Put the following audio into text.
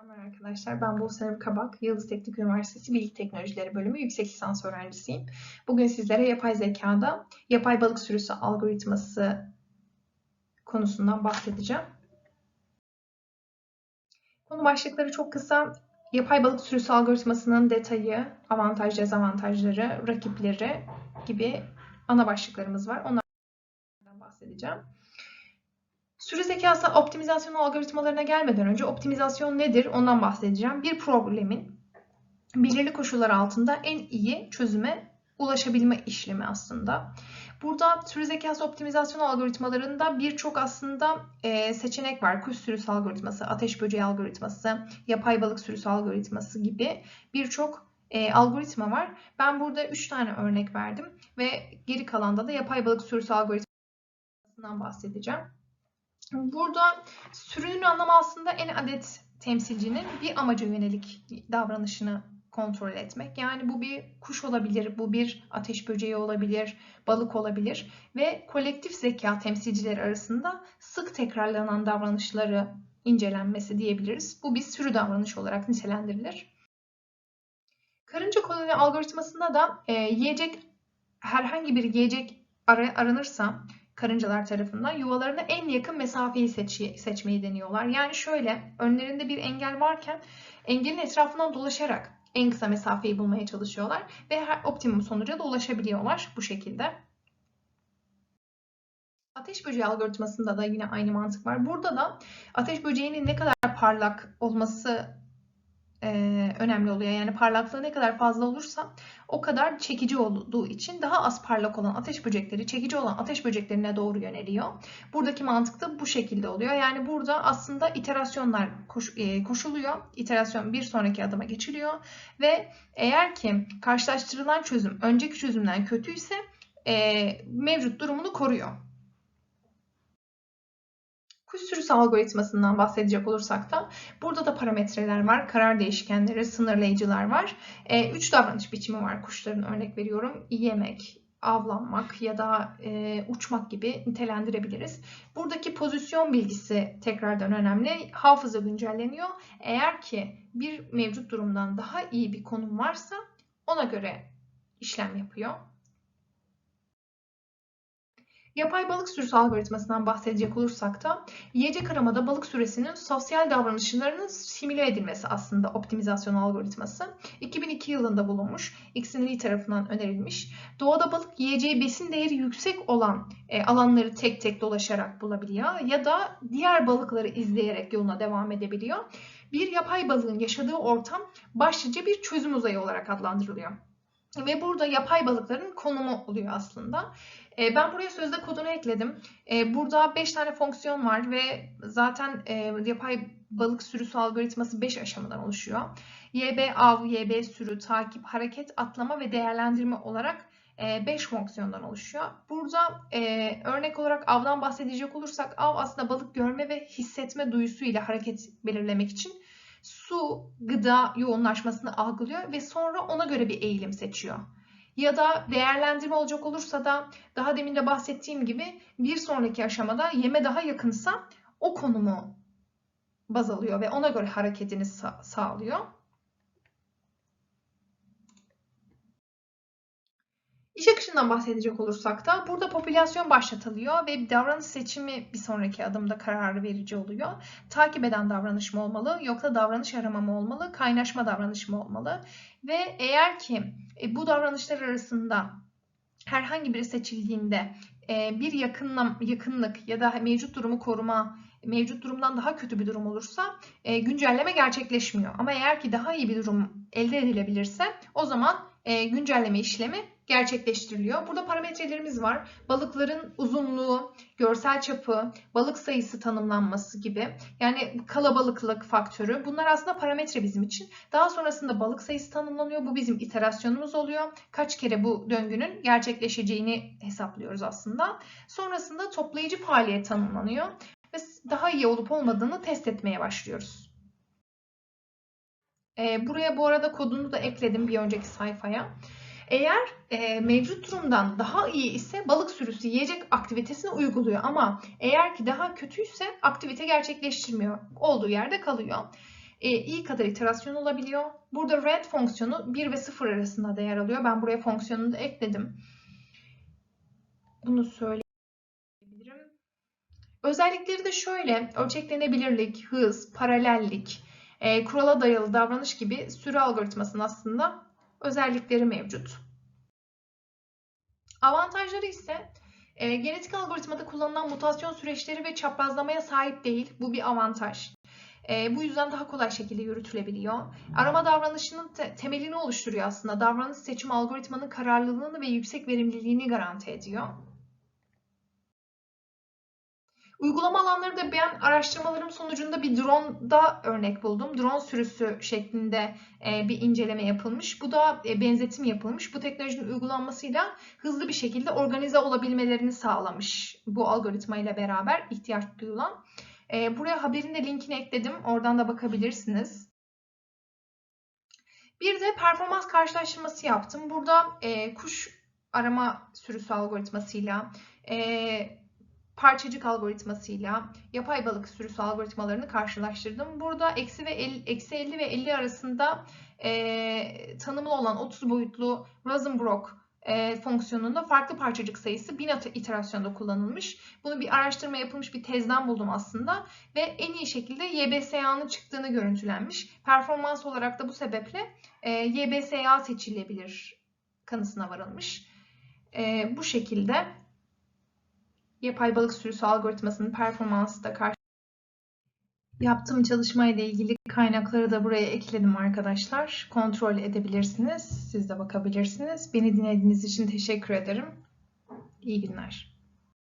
Selamlar arkadaşlar. Ben Buse Kabak, Yıldız Teknik Üniversitesi Bilgi Teknolojileri Bölümü yüksek lisans öğrencisiyim. Bugün sizlere yapay zekada yapay balık sürüsü algoritması konusundan bahsedeceğim. Konu başlıkları çok kısa. Yapay balık sürüsü algoritmasının detayı, avantaj, dezavantajları, rakipleri gibi ana başlıklarımız var. Onlardan bahsedeceğim. Sürü zekası optimizasyon algoritmalarına gelmeden önce optimizasyon nedir ondan bahsedeceğim. Bir problemin belirli koşullar altında en iyi çözüme ulaşabilme işlemi aslında. Burada sürü zekası optimizasyon algoritmalarında birçok aslında e, seçenek var. Kuş sürüsü algoritması, ateş böceği algoritması, yapay balık sürüsü algoritması gibi birçok e, algoritma var. Ben burada 3 tane örnek verdim ve geri kalanda da yapay balık sürüsü algoritmasından bahsedeceğim. Burada sürünün anlamı aslında en adet temsilcinin bir amaca yönelik davranışını kontrol etmek. Yani bu bir kuş olabilir, bu bir ateş böceği olabilir, balık olabilir ve kolektif zeka temsilcileri arasında sık tekrarlanan davranışları incelenmesi diyebiliriz. Bu bir sürü davranış olarak nitelendirilir. Karınca koloni algoritmasında da e, yiyecek herhangi bir yiyecek aranırsa karıncalar tarafından yuvalarına en yakın mesafeyi seç seçmeyi deniyorlar. Yani şöyle önlerinde bir engel varken engelin etrafından dolaşarak en kısa mesafeyi bulmaya çalışıyorlar ve optimum sonuca da ulaşabiliyorlar bu şekilde. Ateş böceği algoritmasında da yine aynı mantık var. Burada da ateş böceğinin ne kadar parlak olması e, önemli oluyor. Yani parlaklığı ne kadar fazla olursa o kadar çekici olduğu için daha az parlak olan ateş böcekleri çekici olan ateş böceklerine doğru yöneliyor. Buradaki mantık da bu şekilde oluyor. Yani burada aslında iterasyonlar koş, e, koşuluyor. İterasyon bir sonraki adıma geçiliyor ve eğer ki karşılaştırılan çözüm önceki çözümden kötüyse e, mevcut durumunu koruyor. Algoritmasından bahsedecek olursak da burada da parametreler var, karar değişkenleri, sınırlayıcılar var. E, üç davranış biçimi var kuşların örnek veriyorum. Yemek, avlanmak ya da e, uçmak gibi nitelendirebiliriz. Buradaki pozisyon bilgisi tekrardan önemli. Hafıza güncelleniyor. Eğer ki bir mevcut durumdan daha iyi bir konum varsa ona göre işlem yapıyor. Yapay balık sürüsü algoritmasından bahsedecek olursak da yiyecek aramada balık süresinin sosyal davranışlarının simüle edilmesi aslında optimizasyon algoritması. 2002 yılında bulunmuş, Xinli tarafından önerilmiş. Doğada balık yiyeceği besin değeri yüksek olan e, alanları tek tek dolaşarak bulabiliyor ya da diğer balıkları izleyerek yoluna devam edebiliyor. Bir yapay balığın yaşadığı ortam başlıca bir çözüm uzayı olarak adlandırılıyor. Ve burada yapay balıkların konumu oluyor aslında. E, ben buraya sözde kodunu ekledim. E, burada 5 tane fonksiyon var ve zaten e, yapay balık sürüsü algoritması 5 aşamadan oluşuyor. YB av, YB sürü, takip, hareket, atlama ve değerlendirme olarak 5 fonksiyondan oluşuyor. Burada örnek olarak avdan bahsedecek olursak av aslında balık görme ve hissetme duyusuyla hareket belirlemek için su, gıda yoğunlaşmasını algılıyor ve sonra ona göre bir eğilim seçiyor. Ya da değerlendirme olacak olursa da daha demin de bahsettiğim gibi bir sonraki aşamada yeme daha yakınsa o konumu baz alıyor ve ona göre hareketini sağlıyor. İş akışından bahsedecek olursak da burada popülasyon başlatılıyor ve davranış seçimi bir sonraki adımda kararı verici oluyor. Takip eden davranış mı olmalı yoksa davranış arama mı olmalı, kaynaşma davranış mı olmalı? Ve eğer ki e, bu davranışlar arasında herhangi biri seçildiğinde e, bir yakınla, yakınlık ya da mevcut durumu koruma mevcut durumdan daha kötü bir durum olursa e, güncelleme gerçekleşmiyor. Ama eğer ki daha iyi bir durum elde edilebilirse o zaman güncelleme işlemi gerçekleştiriliyor. Burada parametrelerimiz var. Balıkların uzunluğu, görsel çapı, balık sayısı tanımlanması gibi. Yani kalabalıklık faktörü. Bunlar aslında parametre bizim için. Daha sonrasında balık sayısı tanımlanıyor. Bu bizim iterasyonumuz oluyor. Kaç kere bu döngünün gerçekleşeceğini hesaplıyoruz aslında. Sonrasında toplayıcı faaliyet tanımlanıyor ve daha iyi olup olmadığını test etmeye başlıyoruz. Buraya bu arada kodunu da ekledim bir önceki sayfaya. Eğer e, mevcut durumdan daha iyi ise balık sürüsü yiyecek aktivitesini uyguluyor ama eğer ki daha kötüyse aktivite gerçekleştirmiyor. Olduğu yerde kalıyor. e, i kadar iterasyon olabiliyor. Burada rand fonksiyonu 1 ve 0 arasında değer alıyor. Ben buraya fonksiyonunu da ekledim. Bunu söyleyebilirim. Özellikleri de şöyle. Ölçeklenebilirlik, hız, paralellik, e, kurala dayalı davranış gibi sürü algoritmasının aslında özellikleri mevcut. Avantajları ise e, genetik algoritmada kullanılan mutasyon süreçleri ve çaprazlamaya sahip değil. Bu bir avantaj. E, bu yüzden daha kolay şekilde yürütülebiliyor. Arama davranışının te- temelini oluşturuyor aslında. Davranış seçim algoritmanın kararlılığını ve yüksek verimliliğini garanti ediyor. Uygulama alanları da ben araştırmalarım sonucunda bir drone'da örnek buldum. Drone sürüsü şeklinde e, bir inceleme yapılmış. Bu da e, benzetim yapılmış. Bu teknolojinin uygulanmasıyla hızlı bir şekilde organize olabilmelerini sağlamış bu algoritma ile beraber ihtiyaç duyulan. E, buraya haberin de linkini ekledim. Oradan da bakabilirsiniz. Bir de performans karşılaştırması yaptım. Burada kuş arama sürüsü algoritmasıyla, e, parçacık algoritmasıyla yapay balık sürüsü algoritmalarını karşılaştırdım. Burada eksi ve 50, eksi 50 ve 50 arasında e, tanımlı olan 30 boyutlu Rosenbrock e, fonksiyonunda farklı parçacık sayısı 1000 iterasyonda kullanılmış. Bunu bir araştırma yapılmış bir tezden buldum aslında ve en iyi şekilde YBSA'nın çıktığını görüntülenmiş. Performans olarak da bu sebeple e, YBSA seçilebilir kanısına varılmış. E, bu şekilde yapay balık sürüsü algoritmasının performansı da karşı Yaptığım çalışmayla ilgili kaynakları da buraya ekledim arkadaşlar. Kontrol edebilirsiniz. Siz de bakabilirsiniz. Beni dinlediğiniz için teşekkür ederim. İyi günler.